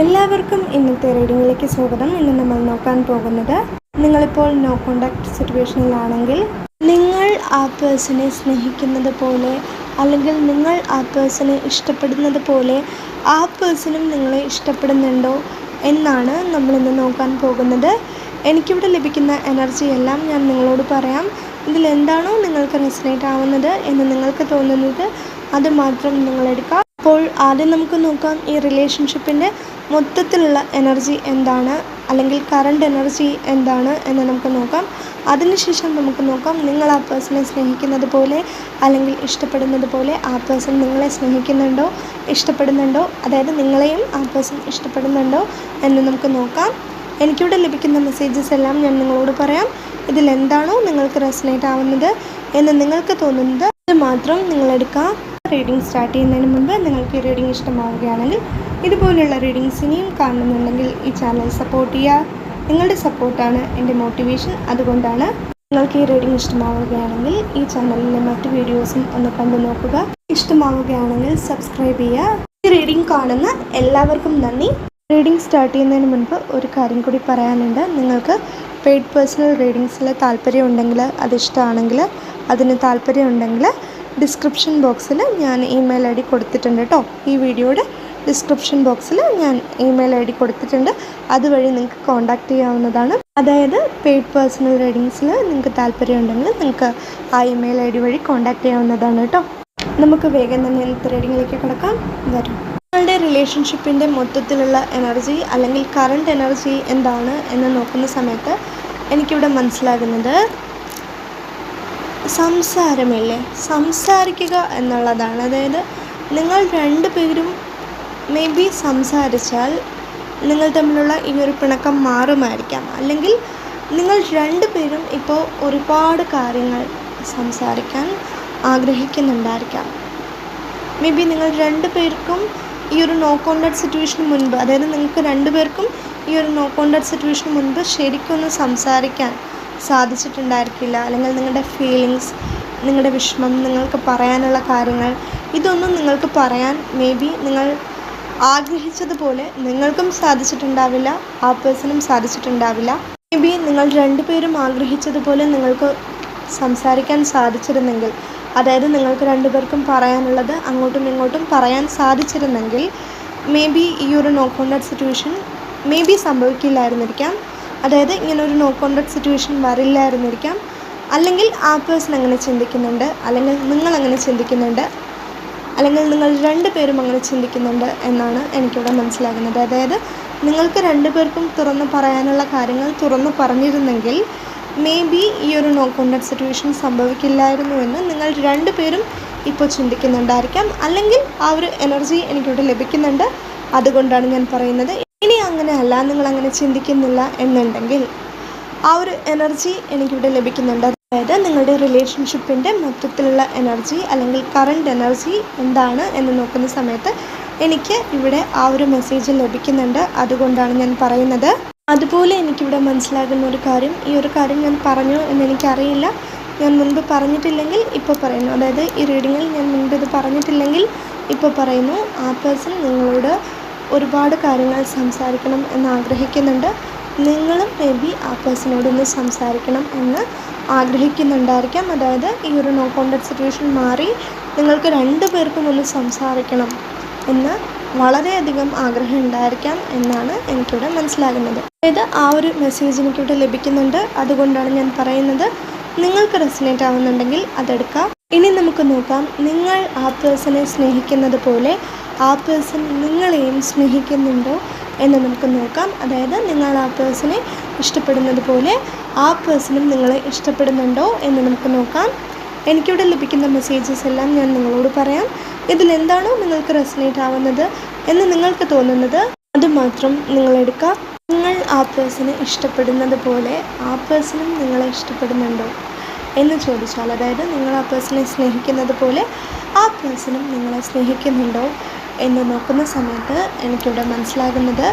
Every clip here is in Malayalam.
എല്ലാവർക്കും ഇന്നത്തെ റീഡിങ്ങിലേക്ക് സ്വാഗതം. ഇന്ന് നമ്മൾ നോക്കാൻ പോകുന്നത് നിങ്ങളിപ്പോൾ നോ കോണ്ടാക്ട് സിറ്റുവേഷനിലാണെങ്കിൽ നിങ്ങൾ ആ പേഴ്സണെ സ്നേഹിക്കുന്നത് പോലെ അല്ലെങ്കിൽ നിങ്ങൾ ആ പേഴ്സണെ ഇഷ്ടപ്പെടുന്നത് പോലെ ആ പേഴ്സണും നിങ്ങളെ ഇഷ്ടപ്പെടുന്നുണ്ടോ എന്നാണ് നമ്മളിന്ന് നോക്കാൻ പോകുന്നത്. എനിക്കിവിടെ ലഭിക്കുന്ന എനർജി എല്ലാം ഞാൻ നിങ്ങളോട് പറയാം. ഇതിൽ എന്താണോ നിങ്ങൾക്ക് റെസിനേറ്റ് ആവുന്നത് എന്ന് നിങ്ങൾക്ക് തോന്നുന്നത് അത് മാത്രം നിങ്ങളെടുക്കാം അപ്പോൾ ആദ്യം നമുക്ക് നോക്കാം ഈ റിലേഷൻഷിപ്പിന്റെ മൊത്തത്തിലുള്ള എനർജി എന്താണ് അല്ലെങ്കിൽ കറണ്ട് എനർജി എന്താണ് എന്ന് നമുക്ക് നോക്കാം. അതിനുശേഷം നമുക്ക് നോക്കാം നിങ്ങൾ ആ പേഴ്സണെ സ്നേഹിക്കുന്നത് പോലെ അല്ലെങ്കിൽ ഇഷ്ടപ്പെടുന്നത് പോലെ ആ പേഴ്സൺ നിങ്ങളെ സ്നേഹിക്കുന്നുണ്ടോ ഇഷ്ടപ്പെടുന്നുണ്ടോ അതായത് നിങ്ങളെയും ആ പേഴ്സൺ ഇഷ്ടപ്പെടുന്നുണ്ടോ എന്ന് നമുക്ക് നോക്കാം. എനിക്കിവിടെ ലഭിക്കുന്ന മെസ്സേജസ് എല്ലാം ഞാൻ നിങ്ങളോട് പറയാം. ഇതിലെന്താണോ നിങ്ങൾക്ക് റെസനേറ്റ് ആവുന്നത് എന്ന് നിങ്ങൾക്ക് തോന്നുന്നത് മാത്രം നിങ്ങളെടുക്കാം റീഡിംഗ് സ്റ്റാർട്ട് ചെയ്യുന്നതിന് മുൻപ് നിങ്ങൾക്ക് ഈ റീഡിംഗ് ഇഷ്ടമാവുകയാണെങ്കിൽ ഇതുപോലുള്ള റീഡിങ്സ് ഇനിയും കാണുന്നുണ്ടെങ്കിൽ ഈ ചാനൽ സപ്പോർട്ട് ചെയ്യുക. നിങ്ങളുടെ സപ്പോർട്ടാണ് എന്റെ മോട്ടിവേഷൻ അതുകൊണ്ടാണ് നിങ്ങൾക്ക് ഈ റീഡിംഗ് ഇഷ്ടമാവുകയാണെങ്കിൽ ഈ ചാനലിലെ മറ്റ് വീഡിയോസും ഒന്ന് കണ്ടു നോക്കുക. ഇഷ്ടമാവുകയാണെങ്കിൽ സബ്സ്ക്രൈബ് ചെയ്യുക. ഈ റീഡിംഗ് കാണുന്ന എല്ലാവർക്കും നന്ദി. റീഡിംഗ് സ്റ്റാർട്ട് ചെയ്യുന്നതിന് മുൻപ് ഒരു കാര്യം കൂടി പറയാനുണ്ട്. നിങ്ങൾക്ക് പെയ്ഡ് പേഴ്സണൽ റീഡിങ്സിൽ താല്പര്യമുണ്ടെങ്കിൽ അതിഷ്ടമാണെങ്കിൽ അതിന് താല്പര്യം ഉണ്ടെങ്കിൽ ഡിസ്ക്രിപ്ഷൻ ബോക്സിൽ ഞാൻ ഇമെയിൽ ഐ ഡി കൊടുത്തിട്ടുണ്ട് കേട്ടോ ഈ വീഡിയോയുടെ ഡിസ്ക്രിപ്ഷൻ ബോക്സിൽ ഞാൻ ഇമെയിൽ ഐ ഡി കൊടുത്തിട്ടുണ്ട്. അതുവഴി നിങ്ങൾക്ക് കോൺടാക്റ്റ് ചെയ്യാവുന്നതാണ്. അതായത് പെയ്ഡ് പേഴ്സണൽ റീഡിങ്സിൽ നിങ്ങൾക്ക് താല്പര്യം ഉണ്ടെങ്കിൽ നിങ്ങൾക്ക് ആ ഇമെയിൽ ഐ ഡി വഴി കോൺടാക്റ്റ് ചെയ്യാവുന്നതാണ് കേട്ടോ നമുക്ക് വേഗം തന്നെ ഇന്നത്തെ റീഡിങ്ങിലേക്ക് കിടക്കാം. വരും. നിങ്ങളുടെ റിലേഷൻഷിപ്പിന്റെ മൊത്തത്തിലുള്ള എനർജി അല്ലെങ്കിൽ കറണ്ട് എനർജി എന്താണ് എന്ന് നോക്കുന്ന സമയത്ത് എനിക്കിവിടെ മനസ്സിലാകുന്നത് സംസാരമില്ലേ? സംസാരിക്കുക എന്നുള്ളതാണ്. അതായത് നിങ്ങൾ രണ്ട് പേരും മേ ബി സംസാരിച്ചാൽ നിങ്ങൾ തമ്മിലുള്ള ഈ ഒരു പിണക്കം മാറുമായിരിക്കാം. അല്ലെങ്കിൽ നിങ്ങൾ രണ്ട് പേരും ഇപ്പോൾ ഒരുപാട് കാര്യങ്ങൾ സംസാരിക്കാൻ ആഗ്രഹിക്കുന്നുണ്ടായിരിക്കാം. മേ ബി നിങ്ങൾ രണ്ട് പേർക്കും ഈ ഒരു നോ കോണ്ടാക്ട് സിറ്റുവേഷന് മുൻപ് അതായത് നിങ്ങൾക്ക് രണ്ട് പേർക്കും ഈ ഒരു നോ കോണ്ടാക്ട് സിറ്റുവേഷന് മുൻപ് ശരിക്കൊന്ന് സംസാരിക്കാൻ സാധിച്ചിട്ടുണ്ടായിരിക്കില്ല. അല്ലെങ്കിൽ നിങ്ങളുടെ ഫീലിങ്സ് നിങ്ങളുടെ വിഷമം നിങ്ങൾക്ക് പറയാനുള്ള കാര്യങ്ങൾ ഇതൊന്നും നിങ്ങൾക്ക് പറയാൻ മേ ബി നിങ്ങൾ ആഗ്രഹിച്ചതുപോലെ നിങ്ങൾക്കും സാധിച്ചിട്ടുണ്ടാവില്ല ആ പേഴ്സണും സാധിച്ചിട്ടുണ്ടാവില്ല. മേ ബി നിങ്ങൾ രണ്ടുപേരും ആഗ്രഹിച്ചതുപോലെ നിങ്ങൾക്ക് സംസാരിക്കാൻ സാധിച്ചിരുന്നെങ്കിൽ അതായത് നിങ്ങൾക്ക് രണ്ടുപേർക്കും പറയാനുള്ളത് അങ്ങോട്ടും ഇങ്ങോട്ടും പറയാൻ സാധിച്ചിരുന്നെങ്കിൽ മേ ബി ഈ ഒരു no contact situation may be സംഭവിക്കില്ലായിരുന്നിരിക്കാം. അതായത് ഇങ്ങനെ ഒരു നോ കോൺടാക്ട് സിറ്റുവേഷൻ വരില്ലായിരുന്നിരിക്കാം. അല്ലെങ്കിൽ ആ പേഴ്സൺ അങ്ങനെ ചിന്തിക്കുന്നുണ്ട്. അല്ലെങ്കിൽ നിങ്ങൾ അങ്ങനെ ചിന്തിക്കുന്നുണ്ട്. അല്ലെങ്കിൽ നിങ്ങൾ രണ്ട് പേരും അങ്ങനെ ചിന്തിക്കുന്നുണ്ട് എന്നാണ് എനിക്കിവിടെ മനസ്സിലാകുന്നത്. അതായത് നിങ്ങൾക്ക് രണ്ട് പേർക്കും തുറന്ന് പറയാനുള്ള കാര്യങ്ങൾ തുറന്ന് പറഞ്ഞിരുന്നെങ്കിൽ മേ ബി ഈ ഒരു നോ കോൺടാക്ട് സിറ്റുവേഷൻ സംഭവിക്കില്ലായിരുന്നു എന്ന് നിങ്ങൾ രണ്ട് പേരും ഇപ്പോൾ ചിന്തിക്കുന്നുണ്ടായിരിക്കാം. അല്ലെങ്കിൽ ആ ഒരു എനർജി എനിക്കിവിടെ ലഭിക്കുന്നുണ്ട്. അതുകൊണ്ടാണ് ഞാൻ പറയുന്നത്. ഇനി അങ്ങനെ അല്ല നിങ്ങൾ അങ്ങനെ ചിന്തിക്കുന്നില്ല എന്നുണ്ടെങ്കിൽ ആ ഒരു എനർജി എനിക്കിവിടെ ലഭിക്കുന്നുണ്ട്. അതായത് നിങ്ങളുടെ റിലേഷൻഷിപ്പിന്റെ മൊത്തത്തിലുള്ള എനർജി അല്ലെങ്കിൽ കറണ്ട് എനർജി എന്താണ് എന്ന് നോക്കുന്ന സമയത്ത് എനിക്ക് ഇവിടെ ആ ഒരു മെസ്സേജ് ലഭിക്കുന്നുണ്ട്. അതുകൊണ്ടാണ് ഞാൻ പറയുന്നത്. അതുപോലെ എനിക്കിവിടെ മനസ്സിലാകുന്ന ഒരു കാര്യം ഈ ഒരു കാര്യം ഞാൻ പറഞ്ഞു എന്ന് എനിക്കറിയില്ല. ഞാൻ മുൻപ് പറഞ്ഞിട്ടില്ലെങ്കിൽ ഇപ്പോൾ പറയുന്നു. അതായത് ഈ റീഡിങ്ങിൽ ഞാൻ മുൻപ് ഇത് പറഞ്ഞിട്ടില്ലെങ്കിൽ ഇപ്പോൾ പറയുന്നു ആ പേഴ്സൺ നിങ്ങളോട് ഒരുപാട് കാര്യങ്ങൾ സംസാരിക്കണം എന്ന് ആഗ്രഹിക്കുന്നുണ്ട്. നിങ്ങളും മേ ബി ആ പേഴ്സണോടൊന്ന് സംസാരിക്കണം എന്ന് ആഗ്രഹിക്കുന്നുണ്ടായിരിക്കാം. അതായത് ഈ ഒരു നോ കോണ്ടാക്ട് സിറ്റുവേഷൻ മാറി നിങ്ങൾക്ക് രണ്ട് പേർക്കും ഒന്ന് സംസാരിക്കണം എന്ന് വളരെയധികം ആഗ്രഹം ഉണ്ടായിരിക്കാം എന്നാണ് എനിക്കിവിടെ മനസ്സിലാകുന്നത്. അതായത് ആ ഒരു മെസ്സേജ് എനിക്കിവിടെ ലഭിക്കുന്നുണ്ട്. അതുകൊണ്ടാണ് ഞാൻ പറയുന്നത് നിങ്ങൾക്ക് റെസിനേറ്റ് ആവുന്നുണ്ടെങ്കിൽ അതെടുക്കാം. ഇനി നമുക്ക് നോക്കാം. നിങ്ങൾ ആ പേഴ്സണെ സ്നേഹിക്കുന്നത് പോലെ ആ പേഴ്സൺ നിങ്ങളെയും സ്നേഹിക്കുന്നുണ്ടോ എന്ന് നമുക്ക് നോക്കാം. അതായത് നിങ്ങൾ ആ പേഴ്സണെ ഇഷ്ടപ്പെടുന്നത് പോലെ ആ പേഴ്സണും നിങ്ങളെ ഇഷ്ടപ്പെടുന്നുണ്ടോ എന്ന് നമുക്ക് നോക്കാം. എനിക്കിവിടെ ലഭിക്കുന്ന മെസ്സേജസ് എല്ലാം ഞാൻ നിങ്ങളോട് പറയാം. ഇതിലെന്താണോ നിങ്ങൾക്ക് റെസനേറ്റ് ആവുന്നത് എന്ന് നിങ്ങൾക്ക് തോന്നുന്നത് അതുമാത്രം നിങ്ങളെടുക്കാം നിങ്ങൾ ആ പേഴ്സണെ ഇഷ്ടപ്പെടുന്നത് പോലെ ആ പേഴ്സണും നിങ്ങളെ ഇഷ്ടപ്പെടുന്നുണ്ടോ എന്ന് ചോദിച്ചാൽ അതായത് നിങ്ങൾ ആ പേഴ്സണെ സ്നേഹിക്കുന്നത് പോലെ ആ പേഴ്സണും നിങ്ങളെ സ്നേഹിക്കുന്നുണ്ടോ എന്ന് നോക്കുന്ന സമയത്ത് എനിക്കിവിടെ മനസ്സിലാകുന്നത്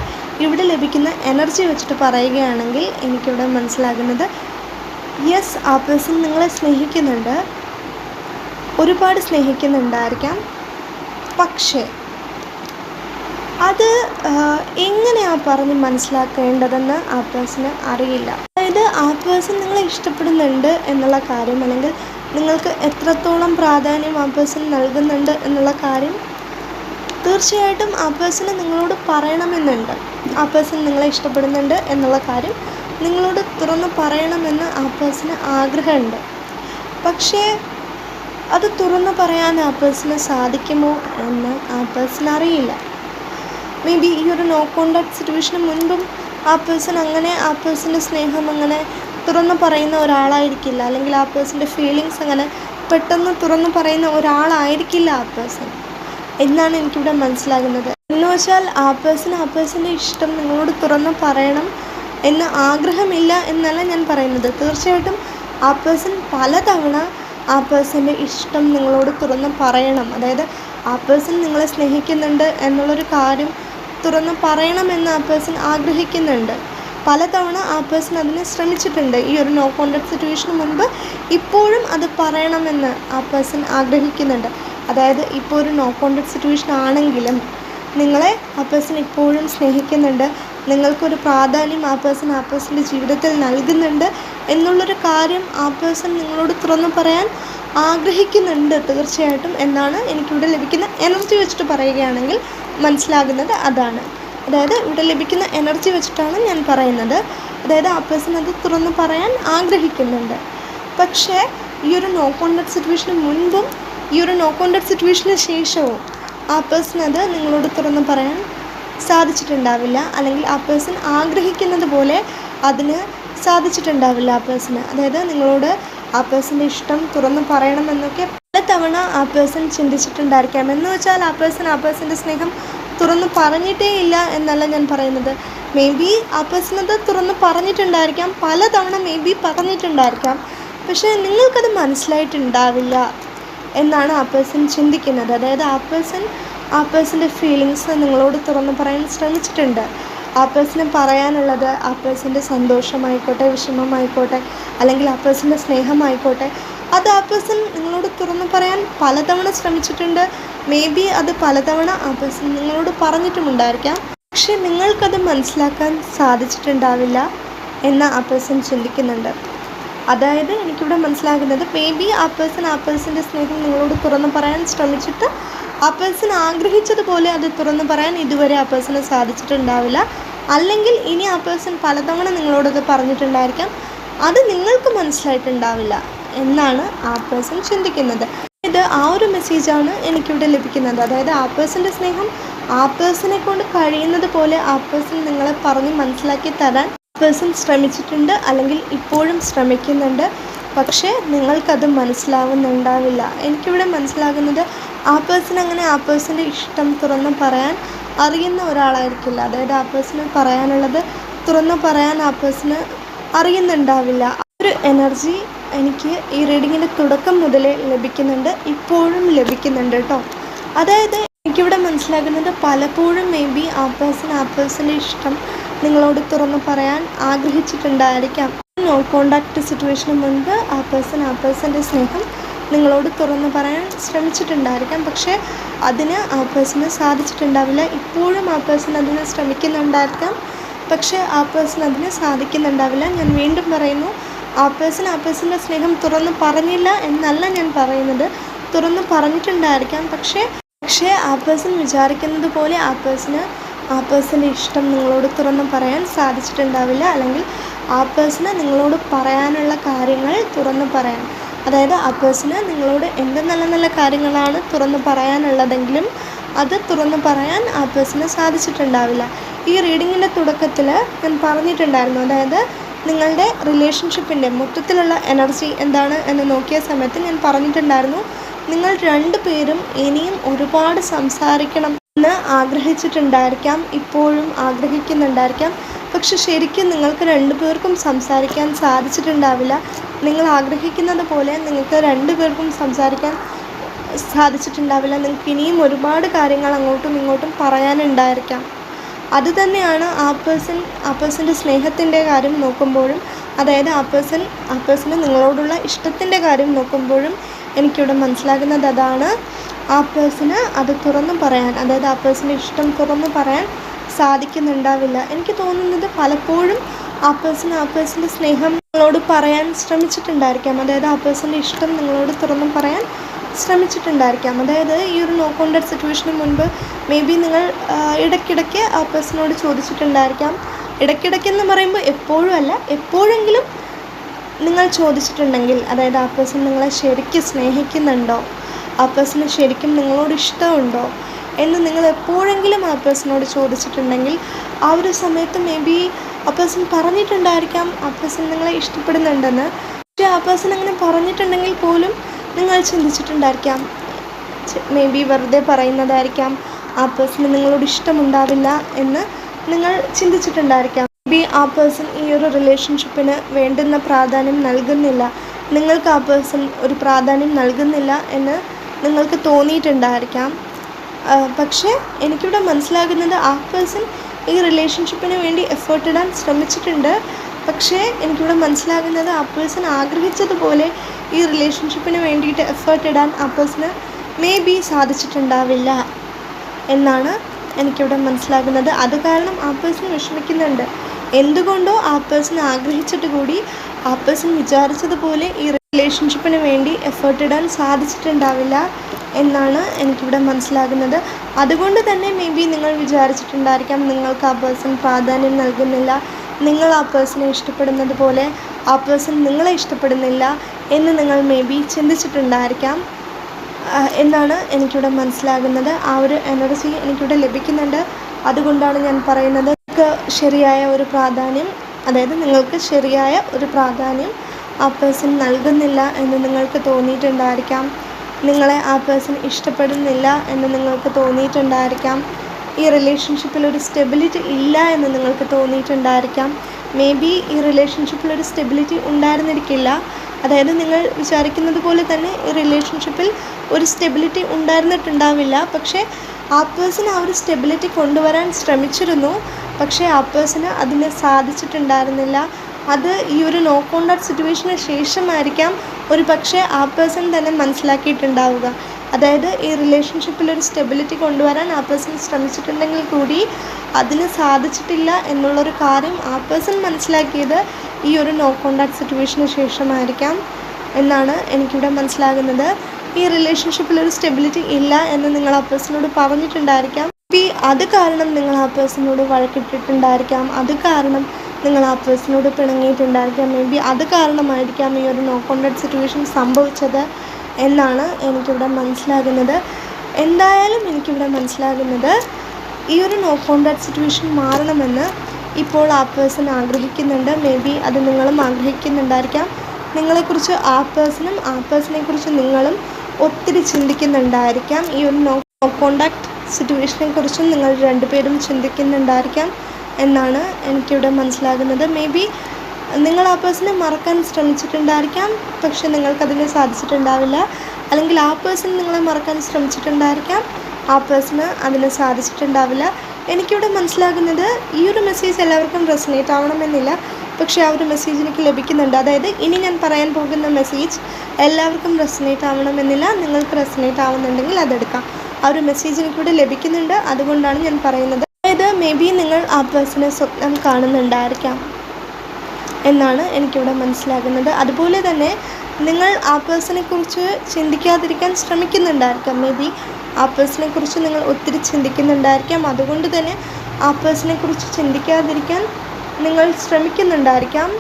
ഇവിടെ ലഭിക്കുന്ന എനർജി വെച്ചിട്ട് പറയുകയാണെങ്കിൽ എനിക്കിവിടെ മനസ്സിലാകുന്നത് യെസ് ആ പേഴ്സൺ നിങ്ങളെ സ്നേഹിക്കുന്നുണ്ട്. ഒരുപാട് സ്നേഹിക്കുന്നുണ്ടായിരിക്കാം. പക്ഷേ അത് എങ്ങനെയാണ് പറഞ്ഞ് മനസ്സിലാക്കേണ്ടതെന്ന് ആ പേഴ്സണ് അറിയില്ല. അതായത് ആ പേഴ്സൺ നിങ്ങളെ ഇഷ്ടപ്പെടുന്നുണ്ട് എന്നുള്ള കാര്യം അല്ലെങ്കിൽ നിങ്ങൾക്ക് എത്രത്തോളം പ്രാധാന്യം ആ പേഴ്സൺ നൽകുന്നുണ്ട് എന്നുള്ള കാര്യം തീർച്ചയായിട്ടും ആ പേഴ്സണ് നിങ്ങളോട് പറയണമെന്നുണ്ട്. ആ പേഴ്സൺ നിങ്ങളെ ഇഷ്ടപ്പെടുന്നുണ്ട് എന്നുള്ള കാര്യം നിങ്ങളോട് തുറന്ന് പറയണമെന്ന് ആ പേഴ്സണ് ആഗ്രഹമുണ്ട്. പക്ഷേ അത് തുറന്ന് പറയാൻ ആ പേഴ്സണ് സാധിക്കുമോ എന്ന് ആ പേഴ്സൺ അറിയില്ല. മേ ബി ഈ ഒരു നോ കോണ്ടാക്ട് സിറ്റുവേഷന് മുൻപും ആ പേഴ്സൺ അങ്ങനെ ആ പേഴ്സന്റെ സ്നേഹം അങ്ങനെ തുറന്ന് പറയുന്ന ഒരാളായിരിക്കില്ല. അല്ലെങ്കിൽ ആ പേഴ്സന്റെ ഫീലിങ്സ് അങ്ങനെ പെട്ടെന്ന് തുറന്ന് പറയുന്ന ഒരാളായിരിക്കില്ല ആ പേഴ്സൺ എന്നാണ് എനിക്കിവിടെ മനസ്സിലാകുന്നത്. എന്ന് വെച്ചാൽ ആ പേഴ്സൺ ആ പേഴ്സന്റെ ഇഷ്ടം നിങ്ങളോട് തുറന്ന് പറയണം എന്ന് ആഗ്രഹമില്ല എന്നല്ല ഞാൻ പറയുന്നത്. തീർച്ചയായിട്ടും ആ പേഴ്സൺ പലതവണ ആ പേഴ്സന്റെ ഇഷ്ടം നിങ്ങളോട് തുറന്ന് പറയണം. അതായത് ആ പേഴ്സൺ നിങ്ങളെ സ്നേഹിക്കുന്നുണ്ട് എന്നുള്ളൊരു കാര്യം തുറന്ന് പറയണമെന്ന് ആ പേഴ്സൺ ആഗ്രഹിക്കുന്നുണ്ട്. പലതവണ ആ പേഴ്സൺ അതിനെ ശ്രമിച്ചിട്ടുണ്ട്. ഈ ഒരു നോ കോണ്ടാക്ട് സിറ്റുവേഷന് മുൻപ് ഇപ്പോഴും അത് പറയണമെന്ന് ആ പേഴ്സൺ ആഗ്രഹിക്കുന്നുണ്ട്. അതായത് ഇപ്പോൾ ഒരു നോ കോണ്ടക്ട് സിറ്റുവേഷൻ ആണെങ്കിലും നിങ്ങളെ ആ പേഴ്സൺ ഇപ്പോഴും സ്നേഹിക്കുന്നുണ്ട്. നിങ്ങൾക്കൊരു പ്രാധാന്യം ആ പേഴ്സൺ ആ പേഴ്സന്റെ ജീവിതത്തിൽ നൽകുന്നുണ്ട് എന്നുള്ളൊരു കാര്യം ആ പേഴ്സൺ നിങ്ങളോട് തുറന്നു പറയാൻ ആഗ്രഹിക്കുന്നുണ്ട് തീർച്ചയായിട്ടും എന്നാണ് എനിക്കിവിടെ ലഭിക്കുന്ന എനർജി വെച്ചിട്ട് പറയുകയാണെങ്കിൽ മനസ്സിലാകുന്നത് അതാണ്. അതായത് ഇവിടെ ലഭിക്കുന്ന എനർജി വെച്ചിട്ടാണ് ഞാൻ പറയുന്നത്. അതായത് ആ പേഴ്സൺ അത് തുറന്നു പറയാൻ ആഗ്രഹിക്കുന്നുണ്ട്. പക്ഷേ ഈ ഒരു നോ കോൺടാക്ട് സിറ്റുവേഷന് മുൻപും ഈ ഒരു നോ കോണ്ടാക്ട് സിറ്റുവേഷന് ശേഷവും ആ പേഴ്സൺ അത് നിങ്ങളോട് തുറന്ന് പറയാൻ സാധിച്ചിട്ടുണ്ടാവില്ല. അല്ലെങ്കിൽ ആ പേഴ്സൺ ആഗ്രഹിക്കുന്നത് പോലെ അതിന് സാധിച്ചിട്ടുണ്ടാവില്ല ആ പേഴ്സണ് അതായത് നിങ്ങളോട് ആ പേഴ്സന്റെ ഇഷ്ടം തുറന്ന് പറയണമെന്നൊക്കെ പലതവണ ആ പേഴ്സൺ ചിന്തിച്ചിട്ടുണ്ടായിരിക്കാം. എന്ന് വെച്ചാൽ ആ പേഴ്സൺ ആ പേഴ്സന്റെ സ്നേഹം തുറന്ന് പറഞ്ഞിട്ടേ ഇല്ല എന്നല്ല ഞാൻ പറയുന്നത്. മേ ബി ആ പേഴ്സൺ അത് തുറന്ന് പറഞ്ഞിട്ടുണ്ടായിരിക്കാം. പലതവണ മേ ബി പറഞ്ഞിട്ടുണ്ടായിരിക്കാം. പക്ഷേ നിങ്ങൾക്കത് മനസ്സിലായിട്ടുണ്ടാവില്ല. എന്നാണ് ആ പേഴ്സൺ ചിന്തിക്കുന്നത്. അതായത് ആ പേഴ്സൺ ആ പേഴ്സന്റെ ഫീലിങ്സ് നിങ്ങളോട് തുറന്ന് പറയാൻ ശ്രമിച്ചിട്ടുണ്ട്. ആ പേഴ്സണ് പറയാനുള്ളത് ആ പേഴ്സന്റെ സന്തോഷമായിക്കോട്ടെ വിഷമമായിക്കോട്ടെ അല്ലെങ്കിൽ ആ പേഴ്സന്റെ സ്നേഹമായിക്കോട്ടെ അത് ആ പേഴ്സൺ നിങ്ങളോട് തുറന്ന് പറയാൻ പലതവണ ശ്രമിച്ചിട്ടുണ്ട്. മേ ബി അത് പലതവണ ആ പേഴ്സൺ നിങ്ങളോട് പറഞ്ഞിട്ടുമുണ്ടായിരിക്കാം. പക്ഷെ നിങ്ങൾക്കത് മനസ്സിലാക്കാൻ സാധിച്ചിട്ടുണ്ടാവില്ല എന്ന് ആ പേഴ്സൺ ചിന്തിക്കുന്നുണ്ട്. അതായത് എനിക്കിവിടെ മനസ്സിലാകുന്നത് മേ ബി ആ പേഴ്സൺ ആ പേഴ്സന്റെ സ്നേഹം നിങ്ങളോട് തുറന്നു പറയാൻ ശ്രമിച്ചിട്ട് ആ പേഴ്സൺ ആഗ്രഹിച്ചതുപോലെ അത് തുറന്നു പറയാൻ ഇതുവരെ ആ പേഴ്സണ് സാധിച്ചിട്ടുണ്ടാവില്ല. അല്ലെങ്കിൽ ഇനി ആ പേഴ്സൺ പലതവണ നിങ്ങളോടത് പറഞ്ഞിട്ടുണ്ടായിരിക്കാം. അത് നിങ്ങൾക്ക് മനസ്സിലായിട്ടുണ്ടാവില്ല എന്നാണ് ആ പേഴ്സൺ ചിന്തിക്കുന്നത്. ഇത് ആ ഒരു മെസ്സേജാണ് എനിക്കിവിടെ ലഭിക്കുന്നത്. അതായത് ആ പേഴ്സന്റെ സ്നേഹം ആ പേഴ്സണെ കൊണ്ട് കഴിയുന്നത് പോലെ ആ പേഴ്സൺ നിങ്ങളെ പറഞ്ഞ് മനസ്സിലാക്കി തരാൻ പേഴ്സൺ ശ്രമിച്ചിട്ടുണ്ട് അല്ലെങ്കിൽ ഇപ്പോഴും ശ്രമിക്കുന്നുണ്ട്. പക്ഷേ നിങ്ങൾക്കത് മനസ്സിലാവുന്നുണ്ടാവില്ല. എനിക്കിവിടെ മനസ്സിലാകുന്നത് ആ പേഴ്സൺ അങ്ങനെ ആ പേഴ്സന്റെ ഇഷ്ടം തുറന്ന് പറയാൻ അറിയുന്ന ഒരാളായിരിക്കില്ല. അതായത് ആ പേഴ്സണ് പറയാനുള്ളത് തുറന്ന് പറയാൻ ആ പേഴ്സണ് അറിയുന്നുണ്ടാവില്ല. ഒരു എനർജി എനിക്ക് ഈ റീഡിങ്ങിന്റെ തുടക്കം മുതലേ ലഭിക്കുന്നുണ്ട്. ഇപ്പോഴും ലഭിക്കുന്നുണ്ട് കേട്ടോ. അതായത് എനിക്കിവിടെ മനസ്സിലാകുന്നത് പലപ്പോഴും മേ ബി ആ പേഴ്സൺ ആ പേഴ്സന്റെ ഇഷ്ടം നിങ്ങളോട് തുറന്ന് പറയാൻ ആഗ്രഹിച്ചിട്ടുണ്ടായിരിക്കാം. നോ കോണ്ടാക്ട് സിറ്റുവേഷന് മുൻപ് ആ പേഴ്സൺ ആ പേഴ്സന്റെ സ്നേഹം നിങ്ങളോട് തുറന്ന് പറയാൻ ശ്രമിച്ചിട്ടുണ്ടായിരിക്കാം. പക്ഷേ അതിന് ആ പേഴ്സണ് സാധിച്ചിട്ടുണ്ടാവില്ല. ഇപ്പോഴും ആ പേഴ്സൺ അതിന് ശ്രമിക്കുന്നുണ്ടായിരിക്കാം. പക്ഷേ ആ പേഴ്സൺ അതിന് സാധിക്കുന്നുണ്ടാവില്ല. ഞാൻ വീണ്ടും പറയുന്നു ആ പേഴ്സൺ ആ പേഴ്സന്റെ സ്നേഹം തുറന്ന് പറഞ്ഞില്ല എന്നല്ല ഞാൻ പറയുന്നത്. തുറന്ന് പറഞ്ഞിട്ടുണ്ടായിരിക്കാം. പക്ഷേ പക്ഷേ ആ പേഴ്സൺ വിചാരിക്കുന്നത് പോലെ ആ പേഴ്സണ് ആ പേഴ്സന്റെ ഇഷ്ടം നിങ്ങളോട് തുറന്ന് പറയാൻ സാധിച്ചിട്ടുണ്ടാവില്ല. അല്ലെങ്കിൽ ആ പേഴ്സണ് നിങ്ങളോട് പറയാനുള്ള കാര്യങ്ങൾ തുറന്ന് പറയാൻ. അതായത് ആ പേഴ്സണ് നിങ്ങളോട് എന്ത് നല്ല നല്ല കാര്യങ്ങളാണ് തുറന്ന് പറയാനുള്ളതെങ്കിലും അത് തുറന്ന് പറയാൻ ആ പേഴ്സണ് സാധിച്ചിട്ടുണ്ടാവില്ല. ഈ റീഡിങ്ങിന്റെ തുടക്കത്തിൽ ഞാൻ പറഞ്ഞിട്ടുണ്ടായിരുന്നു. അതായത് നിങ്ങളുടെ റിലേഷൻഷിപ്പിന്റെ മൊത്തത്തിലുള്ള എനർജി എന്താണ് എന്ന് നോക്കിയ സമയത്ത് ഞാൻ പറഞ്ഞിട്ടുണ്ടായിരുന്നു. നിങ്ങൾ രണ്ടു പേരും ഇനിയും ഒരുപാട് സംസാരിക്കണം. എന്ന് ആഗ്രഹിച്ചിട്ടുണ്ടായിരിക്കാം ഇപ്പോഴും ആഗ്രഹിക്കുന്നുണ്ടായിരിക്കാം. പക്ഷെ ശരിക്കും നിങ്ങൾക്ക് രണ്ടുപേർക്കും സംസാരിക്കാൻ സാധിച്ചിട്ടുണ്ടാവില്ല. നിങ്ങൾ ആഗ്രഹിക്കുന്നത് പോലെ നിങ്ങൾക്ക് രണ്ടുപേർക്കും സംസാരിക്കാൻ സാധിച്ചിട്ടുണ്ടാവില്ല. നിങ്ങൾക്ക് ഇനിയും ഒരുപാട് കാര്യങ്ങൾ അങ്ങോട്ടും ഇങ്ങോട്ടും പറയാനുണ്ടായിരിക്കാം. അത് തന്നെയാണ് ആ പേഴ്സൺ ആ പേഴ്സന്റെ സ്നേഹത്തിന്റെ കാര്യം നോക്കുമ്പോഴും അതായത് ആ പേഴ്സൺ ആ പേഴ്സണ് നിങ്ങളോടുള്ള ഇഷ്ടത്തിന്റെ കാര്യം നോക്കുമ്പോഴും എനിക്കിവിടെ മനസ്സിലാകുന്നത് അതാണ്. ആ പേഴ്സണ് അത് തുറന്നു പറയാൻ അതായത് ആ പേഴ്സന്റെ ഇഷ്ടം തുറന്നു പറയാൻ സാധിക്കുന്നുണ്ടാവില്ല. എനിക്ക് തോന്നുന്നത് പലപ്പോഴും ആ പേഴ്സൺ ആ പേഴ്സന്റെ സ്നേഹം നിങ്ങളോട് പറയാൻ ശ്രമിച്ചിട്ടുണ്ടായിരിക്കാം. അതായത് ആ പേഴ്സന്റെ ഇഷ്ടം നിങ്ങളോട് തുറന്നു പറയാൻ ശ്രമിച്ചിട്ടുണ്ടായിരിക്കാം. അതായത് ഈ ഒരു നോ കോണ്ടാക്ട് സിറ്റുവേഷന് മുൻപ് മേ ബി നിങ്ങൾ ഇടയ്ക്കിടയ്ക്ക് ആ പേഴ്സണോട് ചോദിച്ചിട്ടുണ്ടായിരിക്കാം. ഇടയ്ക്കിടയ്ക്ക് എന്ന് പറയുമ്പോൾ എപ്പോഴും അല്ല എപ്പോഴെങ്കിലും നിങ്ങൾ ചോദിച്ചിട്ടുണ്ടെങ്കിൽ അതായത് ആ പേഴ്സൺ നിങ്ങളെ ശരിക്കും സ്നേഹിക്കുന്നുണ്ടോ? ആ പേഴ്സണ് ശരിക്കും നിങ്ങളോട് ഇഷ്ടമുണ്ടോ എന്ന് നിങ്ങൾ എപ്പോഴെങ്കിലും ആ പേഴ്സണോട് ചോദിച്ചിട്ടുണ്ടെങ്കിൽ ആ ഒരു സമയത്ത് മേ ബി ആ പേഴ്സൺ പറഞ്ഞിട്ടുണ്ടായിരിക്കാം ആ പേഴ്സൺ നിങ്ങളെ ഇഷ്ടപ്പെടുന്നുണ്ടെന്ന്. പക്ഷേ ആ പേഴ്സൺ അങ്ങനെ പറഞ്ഞിട്ടുണ്ടെങ്കിൽ പോലും നിങ്ങൾ ചിന്തിച്ചിട്ടുണ്ടായിരിക്കാം. മേ ബി വെറുതെ പറയുന്നതായിരിക്കാം ആ പേഴ്സണ് നിങ്ങളോട് ഇഷ്ടമുണ്ടാവില്ല എന്ന് നിങ്ങൾ ചിന്തിച്ചിട്ടുണ്ടായിരിക്കാം. മേ ബി ആ പേഴ്സൺ ഈ ഒരു റിലേഷൻഷിപ്പിന് വേണ്ടുന്ന പ്രാധാന്യം നൽകുന്നില്ല. നിങ്ങൾക്ക് ആ പേഴ്സൺ ഒരു പ്രാധാന്യം നൽകുന്നില്ല എന്ന് നിങ്ങൾക്ക് തോന്നിയിട്ടുണ്ടായിരിക്കാം. പക്ഷേ എനിക്കിവിടെ മനസ്സിലാകുന്നത് ആ പേഴ്സൺ ഈ റിലേഷൻഷിപ്പിന് വേണ്ടി എഫേർട്ട് ഇടാൻ ശ്രമിച്ചിട്ടുണ്ട്. പക്ഷേ എനിക്കിവിടെ മനസ്സിലാകുന്നത് ആ പേഴ്സൺ ആഗ്രഹിച്ചതുപോലെ ഈ റിലേഷൻഷിപ്പിന് വേണ്ടിയിട്ട് എഫേർട്ട് ഇടാൻ ആ പേഴ്സണ് മേ ബി സാധിച്ചിട്ടുണ്ടാവില്ല എന്നാണ് എനിക്കിവിടെ മനസ്സിലാകുന്നത്. അത് കാരണം ആ പേഴ്സൺ വിഷമിക്കുന്നുണ്ട്. എന്തുകൊണ്ടോ ആ പേഴ്സൺ ആഗ്രഹിച്ചിട്ട് കൂടി ആ പേഴ്സൺ വിചാരിച്ചതുപോലെ ഈ റിലേഷൻഷിപ്പിന് വേണ്ടി എഫേർട്ട് ഇടാൻ സാധിച്ചിട്ടുണ്ടാവില്ല എന്നാണ് എനിക്കിവിടെ മനസ്സിലാകുന്നത്. അതുകൊണ്ട് തന്നെ മേ ബി നിങ്ങൾ വിചാരിച്ചിട്ടുണ്ടായിരിക്കാം നിങ്ങൾക്ക് ആ പേഴ്സൺ പ്രാധാന്യം നൽകുന്നില്ല. നിങ്ങൾ ആ പേഴ്സണെ ഇഷ്ടപ്പെടുന്നത് പോലെ ആ പേഴ്സൺ നിങ്ങളെ ഇഷ്ടപ്പെടുന്നില്ല എന്ന് നിങ്ങൾ മേ ബി ചിന്തിച്ചിട്ടുണ്ടായിരിക്കാം. എന്നാണ് എനിക്കിവിടെ മനസ്സിലാകുന്നത്. ആ ഒരു എനർജി എനിക്കിവിടെ ലഭിക്കുന്നുണ്ട്. അതുകൊണ്ടാണ് ഞാൻ പറയുന്നത്. ശരിയായ ഒരു പ്രാധാന്യം അതായത് നിങ്ങൾക്ക് ശരിയായ ഒരു പ്രാധാന്യം ആ പേഴ്സൺ നൽകുന്നില്ല എന്ന് നിങ്ങൾക്ക് തോന്നിയിട്ടുണ്ടായിരിക്കാം. നിങ്ങളെ ആ പേഴ്സൺ ഇഷ്ടപ്പെടുന്നില്ല എന്ന് നിങ്ങൾക്ക് തോന്നിയിട്ടുണ്ടായിരിക്കാം. ഈ റിലേഷൻഷിപ്പിൽ ഒരു സ്റ്റെബിലിറ്റി ഇല്ല എന്ന് നിങ്ങൾക്ക് തോന്നിയിട്ടുണ്ടായിരിക്കാം. മേ ബി ഈ റിലേഷൻഷിപ്പിൽ ഒരു സ്റ്റെബിലിറ്റി ഉണ്ടായിരുന്നിരിക്കില്ല. അതായത് നിങ്ങൾ വിചാരിക്കുന്നത് പോലെ തന്നെ ഈ റിലേഷൻഷിപ്പിൽ ഒരു സ്റ്റെബിലിറ്റി ഉണ്ടായിരുന്നിട്ടുണ്ടാവില്ല. പക്ഷേ ആ പേഴ്സൺ ആ ഒരു സ്റ്റെബിലിറ്റി കൊണ്ടുവരാൻ ശ്രമിച്ചിരുന്നു. പക്ഷേ ആ പേഴ്സന് അതിന് സാധിച്ചിട്ടുണ്ടായിരുന്നില്ല. അത് ഈ ഒരു നോ കോണ്ടാക്ട് സിറ്റുവേഷന് ശേഷമായിരിക്കാം ഒരു പക്ഷേ ആ പേഴ്സൺ തന്നെ മനസ്സിലാക്കിയിട്ടുണ്ടാവുക. അതായത് ഈ റിലേഷൻഷിപ്പിൽ ഒരു സ്റ്റെബിലിറ്റി കൊണ്ടുവരാൻ ആ പേഴ്സൺ ശ്രമിച്ചിട്ടുണ്ടെങ്കിൽ കൂടി അതിന് സാധിച്ചിട്ടില്ല എന്നുള്ളൊരു കാര്യം ആ പേഴ്സൺ മനസ്സിലാക്കിയത് ഈ ഒരു നോ കോണ്ടാക്ട് സിറ്റുവേഷന് ശേഷമായിരിക്കാം എന്നാണ് എനിക്കിവിടെ മനസ്സിലാകുന്നത്. ഈ റിലേഷൻഷിപ്പിൽ ഒരു സ്റ്റെബിലിറ്റി ഇല്ല എന്ന് നിങ്ങൾ ആ പേഴ്സണോട് പറഞ്ഞിട്ടുണ്ടായിരിക്കാം. അത് കാരണം നിങ്ങൾ ആ പേഴ്സണോട് വഴക്കിട്ടിട്ടുണ്ടായിരിക്കാം. അത് കാരണം നിങ്ങൾ ആ പേഴ്സണോട് പിണങ്ങിയിട്ടുണ്ടായിരിക്കാം മേ ബി അത് കാരണമായിരിക്കാം ഈ ഒരു നോ കോണ്ടാക്ട് സിറ്റുവേഷൻ സംഭവിച്ചത് എന്നാണ് എനിക്കിവിടെ മനസ്സിലാകുന്നത്. എന്തായാലും എനിക്കിവിടെ മനസ്സിലാകുന്നത് ഈ ഒരു നോ കോണ്ടാക്ട് സിറ്റുവേഷൻ മാറണമെന്ന് ഇപ്പോൾ ആ പേഴ്സൺ ആഗ്രഹിക്കുന്നുണ്ട്. മേ ബി അത് നിങ്ങളും ആഗ്രഹിക്കുന്നുണ്ടായിരിക്കാം. നിങ്ങളെക്കുറിച്ച് ആ പേഴ്സണും ആ പേഴ്സണെ കുറിച്ച് നിങ്ങളും ഒത്തിരി ചിന്തിക്കുന്നുണ്ടായിരിക്കാം. ഈ ഒരു നോ കോണ്ടാക്ട് സിറ്റുവേഷനെ കുറിച്ചും നിങ്ങൾ രണ്ടുപേരും ചിന്തിക്കുന്നുണ്ടായിരിക്കാം. എന്നാണ് എനിക്കിവിടെ മനസ്സിലാകുന്നത്. മേ ബി നിങ്ങൾ ആ പേഴ്സണെ മറക്കാൻ ശ്രമിച്ചിട്ടുണ്ടായിരിക്കാം. പക്ഷെ നിങ്ങൾക്കതിന് സാധിച്ചിട്ടുണ്ടാവില്ല. അല്ലെങ്കിൽ ആ പേഴ്സൺ നിങ്ങളെ മറക്കാൻ ശ്രമിച്ചിട്ടുണ്ടായിരിക്കാം. ആ പേഴ്സണ് അതിന് സാധിച്ചിട്ടുണ്ടാവില്ല. എനിക്കിവിടെ മനസ്സിലാകുന്നത് ഈ ഒരു മെസ്സേജ് എല്ലാവർക്കും റെസനേറ്റ് ആവണമെന്നില്ല. പക്ഷേ ആ ഒരു മെസ്സേജ് എനിക്ക് ലഭിക്കുന്നുണ്ട്. അതായത് ഇനി ഞാൻ പറയാൻ പോകുന്ന മെസ്സേജ് എല്ലാവർക്കും റെസനേറ്റ് ആവണമെന്നില്ല. നിങ്ങൾക്ക് റെസനേറ്റ് ആവുന്നുണ്ടെങ്കിൽ അതെടുക്കാം. ആ ഒരു മെസ്സേജ് എനിക്കിവിടെ ലഭിക്കുന്നുണ്ട്. അതുകൊണ്ടാണ് ഞാൻ പറയുന്നത്. അതായത് മേ ബി നിങ്ങൾ ആ പേഴ്സണെ സ്വപ്നം കാണുന്നുണ്ടായിരിക്കാം എന്നാണ് എനിക്കിവിടെ മനസ്സിലാകുന്നത്. അതുപോലെ തന്നെ നിങ്ങൾ ആ പേഴ്സണെ കുറിച്ച് ചിന്തിക്കാതിരിക്കാൻ ശ്രമിക്കുന്നുണ്ടായിരിക്കാം. മേ ബി ആ പേഴ്സണെ കുറിച്ച് നിങ്ങൾ ഒത്തിരി ചിന്തിക്കുന്നുണ്ടായിരിക്കാം. അതുകൊണ്ട് തന്നെ ആ പേഴ്സണെ കുറിച്ച് ചിന്തിക്കാതിരിക്കാൻ നിങ്ങൾ ശ്രമിക്കുന്നുണ്ടായിരിക്കാം.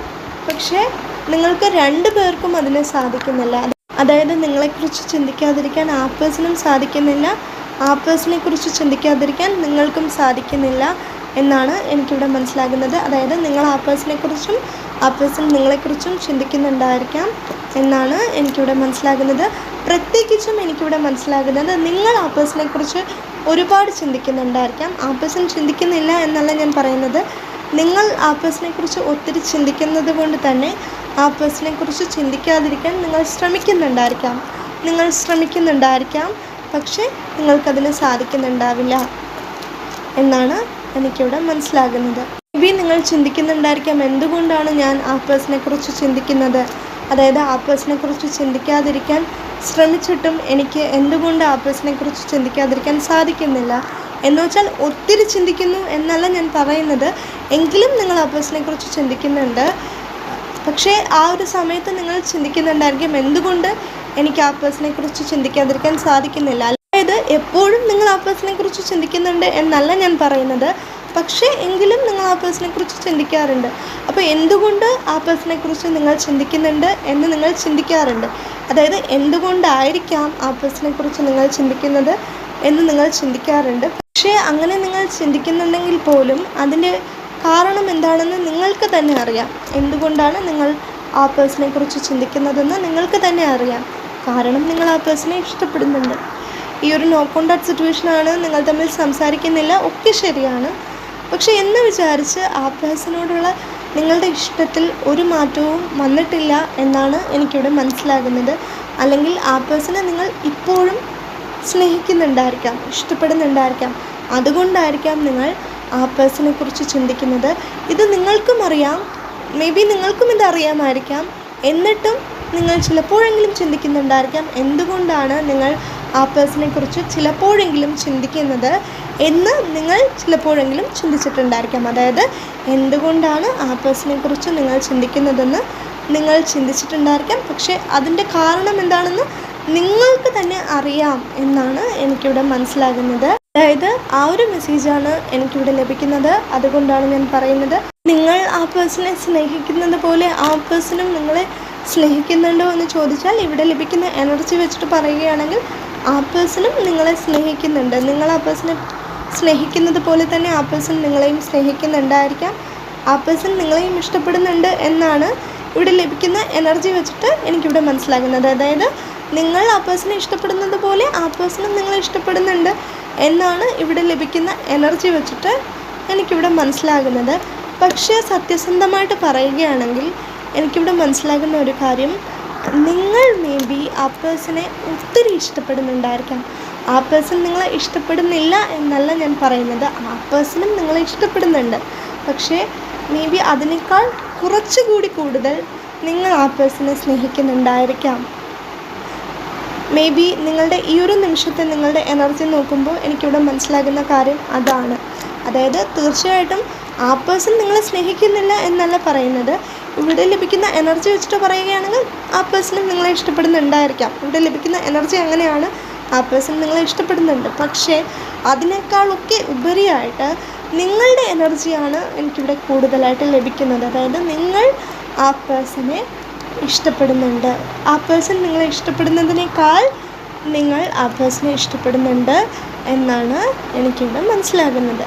പക്ഷേ നിങ്ങൾക്ക് രണ്ട് പേർക്കും അതിന് സാധിക്കുന്നില്ല. അതായത് നിങ്ങളെക്കുറിച്ച് ചിന്തിക്കാതിരിക്കാൻ ആ പേഴ്സണും സാധിക്കുന്നില്ല. ആ പേഴ്സണെ കുറിച്ച് ചിന്തിക്കാതിരിക്കാൻ നിങ്ങൾക്കും സാധിക്കുന്നില്ല എന്നാണ് എനിക്കിവിടെ മനസ്സിലാകുന്നത്. അതായത് നിങ്ങൾ ആ പേഴ്സണെ കുറിച്ചും ആ പേഴ്സൺ നിങ്ങളെക്കുറിച്ചും ചിന്തിക്കുന്നുണ്ടായിരിക്കാം എന്നാണ് എനിക്കിവിടെ മനസ്സിലാകുന്നത്. പ്രത്യേകിച്ചും എനിക്കിവിടെ മനസ്സിലാകുന്നത് നിങ്ങൾ ആ പേഴ്സണെ കുറിച്ച് ഒരുപാട് ചിന്തിക്കുന്നുണ്ടായിരിക്കാം. ആ പേഴ്സൺ ചിന്തിക്കുന്നില്ല എന്നല്ല ഞാൻ പറയുന്നത്. നിങ്ങൾ ആ പേഴ്സണെ കുറിച്ച് ഒത്തിരി ചിന്തിക്കുന്നത് കൊണ്ട് തന്നെ ആ പേഴ്സണെ കുറിച്ച് ചിന്തിക്കാതിരിക്കാൻ നിങ്ങൾ ശ്രമിക്കുന്നുണ്ടായിരിക്കാം. നിങ്ങൾ ശ്രമിക്കുന്നുണ്ടായിരിക്കാം. പക്ഷേ നിങ്ങൾക്കതിന് സാധിക്കുന്നുണ്ടാവില്ല എന്നാണ് എനിക്കിവിടെ മനസ്സിലാകുന്നത്. മേ ബി നിങ്ങൾ ചിന്തിക്കുന്നുണ്ടായിരിക്കാം എന്തുകൊണ്ടാണ് ഞാൻ ആ പേഴ്സണെ കുറിച്ച് ചിന്തിക്കുന്നത്. അതായത് ആ പേഴ്സണെ കുറിച്ച് ചിന്തിക്കാതിരിക്കാൻ ശ്രമിച്ചിട്ടും എനിക്ക് എന്തുകൊണ്ട് ആ പേഴ്സണെ കുറിച്ച് ചിന്തിക്കാതിരിക്കാൻ സാധിക്കുന്നില്ല. എന്ന് വെച്ചാൽ ഒത്തിരി ചിന്തിക്കുന്നു എന്നല്ല ഞാൻ പറയുന്നത്. എങ്കിലും നിങ്ങൾ ആ പേഴ്സണെ കുറിച്ച് ചിന്തിക്കുന്നുണ്ട്. പക്ഷേ ആ ഒരു സമയത്ത് നിങ്ങൾ ചിന്തിക്കുന്നുണ്ടായിരിക്കും എന്തുകൊണ്ട് എനിക്ക് ആ പേഴ്സണെ കുറിച്ച് ചിന്തിക്കാതിരിക്കാൻ സാധിക്കുന്നില്ല. അതായത് എപ്പോഴും നിങ്ങൾ ആ പേഴ്സണെ കുറിച്ച് ചിന്തിക്കുന്നുണ്ട് എന്നല്ല ഞാൻ പറയുന്നത്. പക്ഷേ എങ്കിലും നിങ്ങൾ ആ പേഴ്സണെ കുറിച്ച് ചിന്തിക്കാറുണ്ട്. അപ്പോൾ എന്തുകൊണ്ട് ആ പേഴ്സണെ കുറിച്ച് നിങ്ങൾ ചിന്തിക്കുന്നുണ്ട് എന്ന് നിങ്ങൾ ചിന്തിക്കാറുണ്ട്? അതായത് എന്തുകൊണ്ടായിരിക്കാം ആ പേഴ്സണെ കുറിച്ച് നിങ്ങൾ ചിന്തിക്കുന്നത് എന്ന് നിങ്ങൾ ചിന്തിക്കാറുണ്ട്? പക്ഷേ അങ്ങനെ നിങ്ങൾ ചിന്തിക്കുന്നുണ്ടെങ്കിൽ പോലും അതിന്റെ കാരണം എന്താണെന്ന് നിങ്ങൾക്ക് തന്നെ അറിയാം. എന്തുകൊണ്ടാണ് നിങ്ങൾ ആ പേഴ്സണെ കുറിച്ച് ചിന്തിക്കുന്നതെന്ന് നിങ്ങൾക്ക് തന്നെ അറിയാം. കാരണം നിങ്ങൾ ആ പേഴ്സണെ ഇഷ്ടപ്പെടുന്നുണ്ട്. ഈ ഒരു നോ കോണ്ടാക്ട് സിറ്റുവേഷനാണ് നിങ്ങൾ തമ്മിൽ സംസാരിക്കുന്നില്ല. ഒക്കെ ശരിയാണ്. പക്ഷെ എന്ന് വിചാരിച്ച് ആ പേഴ്സണോടുള്ള നിങ്ങളുടെ ഇഷ്ടത്തിൽ ഒരു മാറ്റവും വന്നിട്ടില്ല എന്നാണ് എനിക്കിവിടെ മനസ്സിലാകുന്നത്. അല്ലെങ്കിൽ ആ പേഴ്സണെ നിങ്ങൾ ഇപ്പോഴും സ്നേഹിക്കുന്നുണ്ടായിരിക്കാം ഇഷ്ടപ്പെടുന്നുണ്ടായിരിക്കാം. അതുകൊണ്ടായിരിക്കാം നിങ്ങൾ ആ പേഴ്സണെ കുറിച്ച് ചിന്തിക്കുന്നത്. ഇത് നിങ്ങൾക്കും അറിയാം. മേ ബി നിങ്ങൾക്കും ഇത് അറിയാമായിരിക്കാം. എന്നിട്ടും നിങ്ങൾ ചിലപ്പോഴെങ്കിലും ചിന്തിക്കുന്നുണ്ടായിരിക്കാം എന്തുകൊണ്ടാണ് നിങ്ങൾ ആ പേഴ്സണെ കുറിച്ച് ചിലപ്പോഴെങ്കിലും ചിന്തിക്കുന്നത് എന്ന് നിങ്ങൾ ചിലപ്പോഴെങ്കിലും ചിന്തിച്ചിട്ടുണ്ടായിരിക്കാം. അതായത് എന്തുകൊണ്ടാണ് ആ പേഴ്സണെ കുറിച്ച് നിങ്ങൾ ചിന്തിക്കുന്നതെന്ന് നിങ്ങൾ ചിന്തിച്ചിട്ടുണ്ടായിരിക്കാം. പക്ഷേ അതിന്റെ കാരണം എന്താണെന്ന് നിങ്ങൾക്ക് തന്നെ അറിയാം എന്നാണ് എനിക്കിവിടെ മനസ്സിലാകുന്നത്. അതായത് ആ ഒരു മെസ്സേജാണ് എനിക്കിവിടെ ലഭിക്കുന്നത്. അതുകൊണ്ടാണ് ഞാൻ പറയുന്നത്. നിങ്ങൾ ആ പേഴ്സണെ സ്നേഹിക്കുന്നത് പോലെ ആ പേഴ്സണും നിങ്ങളെ സ്നേഹിക്കുന്നുണ്ടോ എന്ന് ചോദിച്ചാൽ ഇവിടെ ലഭിക്കുന്ന എനർജി വെച്ചിട്ട് പറയുകയാണെങ്കിൽ ആ പേഴ്സണും നിങ്ങളെ സ്നേഹിക്കുന്നുണ്ട്. നിങ്ങൾ ആ പേഴ്സണെ സ്നേഹിക്കുന്നത് പോലെ തന്നെ ആ പേഴ്സൺ നിങ്ങളെയും സ്നേഹിക്കുന്നുണ്ടായിരിക്കാം. ആ പേഴ്സൺ നിങ്ങളെയും ഇഷ്ടപ്പെടുന്നുണ്ട് എന്നാണ് ഇവിടെ ലഭിക്കുന്ന എനർജി വെച്ചിട്ട് എനിക്കിവിടെ മനസ്സിലാകുന്നത്. അതായത് നിങ്ങൾ ആ പേഴ്സണെ ഇഷ്ടപ്പെടുന്നത് പോലെ ആ പേഴ്സണും നിങ്ങളെ ഇഷ്ടപ്പെടുന്നുണ്ട് എന്നാണ് ഇവിടെ ലഭിക്കുന്ന എനർജി വെച്ചിട്ട് എനിക്കിവിടെ മനസ്സിലാകുന്നത്. പക്ഷേ സത്യസന്ധമായിട്ട് പറയുകയാണെങ്കിൽ എനിക്കിവിടെ മനസ്സിലാകുന്ന ഒരു കാര്യം. നിങ്ങൾ മേ ബി ആ പേഴ്സണെ ഒത്തിരി ഇഷ്ടപ്പെടുന്നുണ്ടായിരിക്കാം. ആ പേഴ്സൺ നിങ്ങളെ ഇഷ്ടപ്പെടുന്നില്ല എന്നല്ല ഞാൻ പറയുന്നത്. ആ പേഴ്സണും നിങ്ങളെ ഇഷ്ടപ്പെടുന്നുണ്ട്. പക്ഷേ മേ ബി അതിനേക്കാൾ കുറച്ചുകൂടി കൂടുതൽ നിങ്ങൾ ആ പേഴ്സണെ സ്നേഹിക്കുന്നുണ്ടായിരിക്കാം. മേ ബി നിങ്ങളുടെ ഈ ഒരു നിമിഷത്തെ നിങ്ങളുടെ എനർജി നോക്കുമ്പോൾ എനിക്കിവിടെ മനസ്സിലാകുന്ന കാര്യം അതാണ്. അതായത് തീർച്ചയായിട്ടും ആ പേഴ്സൺ നിങ്ങളെ സ്നേഹിക്കുന്നില്ല എന്നല്ല പറയുന്നത്. ഇവിടെ ലഭിക്കുന്ന എനർജി വെച്ചിട്ട് പറയുകയാണെങ്കിൽ ആ പേഴ്സണും നിങ്ങളെ ഇഷ്ടപ്പെടുന്നുണ്ടായിരിക്കാം. ഇവിടെ ലഭിക്കുന്ന എനർജി അങ്ങനെയാണ്. ആ പേഴ്സൺ നിങ്ങളെ ഇഷ്ടപ്പെടുന്നുണ്ട്. പക്ഷേ അതിനേക്കാളൊക്കെ ഉപരിയായിട്ട് നിങ്ങളുടെ എനർജിയാണ് എനിക്കിവിടെ കൂടുതലായിട്ട് ലഭിക്കുന്നത്. അതായത് നിങ്ങൾ ആ പേഴ്സണെ ഇഷ്ടപ്പെടുന്നുണ്ട്. ആ പേഴ്സൺ നിങ്ങളെ ഇഷ്ടപ്പെടുന്നതിനേക്കാൾ നിങ്ങൾ ആ പേഴ്സണെ ഇഷ്ടപ്പെടുന്നുണ്ട് എന്നാണ് എനിക്കിവിടെ മനസ്സിലാകുന്നത്.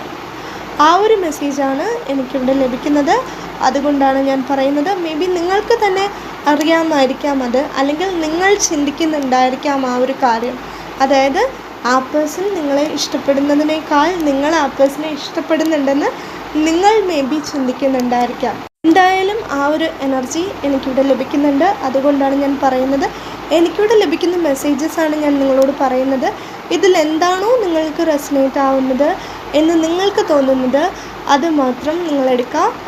ആ ഒരു മെസ്സേജാണ് എനിക്കിവിടെ ലഭിക്കുന്നത്. അതുകൊണ്ടാണ് ഞാൻ പറയുന്നത്. മേ ബി നിങ്ങൾക്ക് തന്നെ അറിയാമായിരിക്കാം അത്. അല്ലെങ്കിൽ നിങ്ങൾ ചിന്തിക്കുന്നുണ്ടായിരിക്കാം ആ ഒരു കാര്യം. അതായത് ആ പേഴ്സൺ നിങ്ങളെ ഇഷ്ടപ്പെടുന്നതിനേക്കാൾ നിങ്ങൾ ആ പേഴ്സണെ ഇഷ്ടപ്പെടുന്നുണ്ടെന്ന് നിങ്ങൾ മേ ബി ചിന്തിക്കുന്നുണ്ടായിരിക്കാം. എന്തായാലും ആ ഒരു എനർജി എനിക്കിവിടെ ലഭിക്കുന്നുണ്ട്. അതുകൊണ്ടാണ് ഞാൻ പറയുന്നത്. എനിക്കിവിടെ ലഭിക്കുന്ന മെസ്സേജസ് ആണ് ഞാൻ നിങ്ങളോട് പറയുന്നത്. ഇതിൽ എന്താണോ നിങ്ങൾക്ക് റെസിനേറ്റ് ആവുന്നത് എന്ന് നിങ്ങൾക്ക് തോന്നുന്നത് അത് മാത്രം നിങ്ങളെടുക്കാം